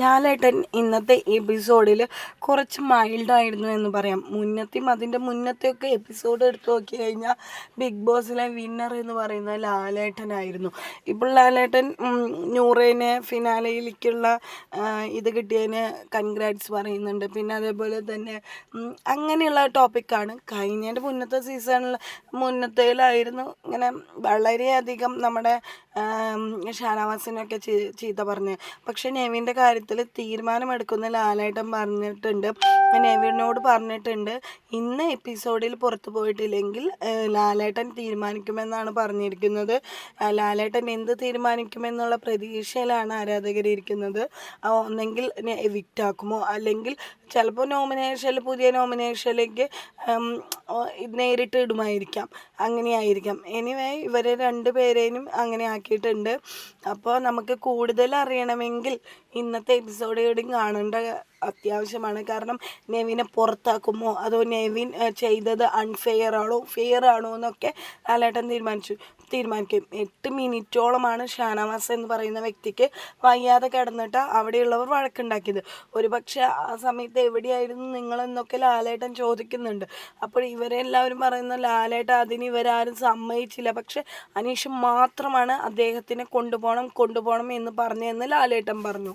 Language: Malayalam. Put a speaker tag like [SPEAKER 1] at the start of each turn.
[SPEAKER 1] ലാലേട്ടൻ ഇന്നത്തെ എപ്പിസോഡിൽ കുറച്ച് മൈൽഡായിരുന്നു എന്ന് പറയാം. മുന്നത്തെയും അതിന്റെ മുന്നത്തെയൊക്കെ എപ്പിസോഡ് എടുത്തു നോക്കി കഴിഞ്ഞാൽ ബിഗ് ബോസിലെ വിന്നർ എന്ന് പറയുന്നത് ലാലേട്ടനായിരുന്നു. ഇപ്പോൾ ലാലേട്ടൻ നൂറേനെ ഫിനാലയിലേക്കുള്ള ഇത് കിട്ടിയതിന് കൺഗ്രാറ്റ്സ് പറയുന്നുണ്ട്. പിന്നെ അതേപോലെ തന്നെ അങ്ങനെയുള്ള ടോപ്പിക്കാണ് കഴിഞ്ഞതിന്റെ മുന്നത്തെ സീസണിൽ മുന്നത്തേലായിരുന്നു ഇങ്ങനെ വളരെയധികം നമ്മുടെ ഷാനവാസിനൊക്കെ ചീത്ത പറഞ്ഞ്. പക്ഷെ നെവിന്റെ കാര്യത്തിൽ തീരുമാനമെടുക്കുന്ന ലാലേട്ടൻ പറഞ്ഞിട്ടുണ്ട്. നെവിനോട് പറഞ്ഞിട്ടുണ്ട് ഇന്ന് എപ്പിസോഡിൽ പുറത്തു പോയിട്ടില്ലെങ്കിൽ ലാലേട്ടൻ തീരുമാനിക്കുമെന്നാണ് പറഞ്ഞിരിക്കുന്നത്. ലാലേട്ടൻ എന്ത് തീരുമാനിക്കുമെന്നുള്ള പ്രതീക്ഷയിലാണ് ആരാധകർ ഇരിക്കുന്നത്. ആ, ഒന്നെങ്കിൽ വിറ്റാക്കുമോ അല്ലെങ്കിൽ ചിലപ്പോൾ നോമിനേഷനിൽ പുതിയ നോമിനേഷനിലേക്ക് നേരിട്ട് ഇടുമായിരിക്കാം. അങ്ങനെയായിരിക്കാം. എനിവേ ഇവരെ രണ്ട് പേരേനും അങ്ങനെ ആക്കിയിട്ടുണ്ട്. അപ്പോൾ നമുക്ക് കൂടുതൽ അറിയണമെങ്കിൽ ഇന്നത്തെ എപ്പിസോഡ് കൂടി കാണേണ്ട അത്യാവശ്യമാണ്. കാരണം നെവിനെ പുറത്താക്കുമോ? അതോ നെവിൻ ചെയ്തത് അൺഫെയർ ആണോ? ഫെയർ ആണോ എന്നൊക്കെ ലാലേട്ടൻ തീരുമാനിച്ചു. തീരുമാനിക്കും. എട്ട് മിനിറ്റോളമാണ് ഷാനവാസ് എന്ന് പറയുന്ന വ്യക്തിക്ക് വയ്യാതെ കിടന്നിട്ട് അവിടെയുള്ളവർ വഴക്കുണ്ടാക്കിയത്. ഒരു പക്ഷേ ആ സമയത്ത് എവിടെയായിരുന്നു നിങ്ങളെന്നൊക്കെ ലാലേട്ടൻ ചോദിക്കുന്നുണ്ട്. അപ്പോൾ ഇവരെല്ലാവരും പറയുന്ന ലാലേട്ടൻ അതിന് ഇവരാരും സമ്മതിച്ചില്ല. പക്ഷെ അനീഷ് മാത്രമാണ് അദ്ദേഹത്തിനെ കൊണ്ടുപോകണം കൊണ്ടുപോകണം എന്ന് പറഞ്ഞതെന്ന് ലാലേട്ടൻ പറഞ്ഞു.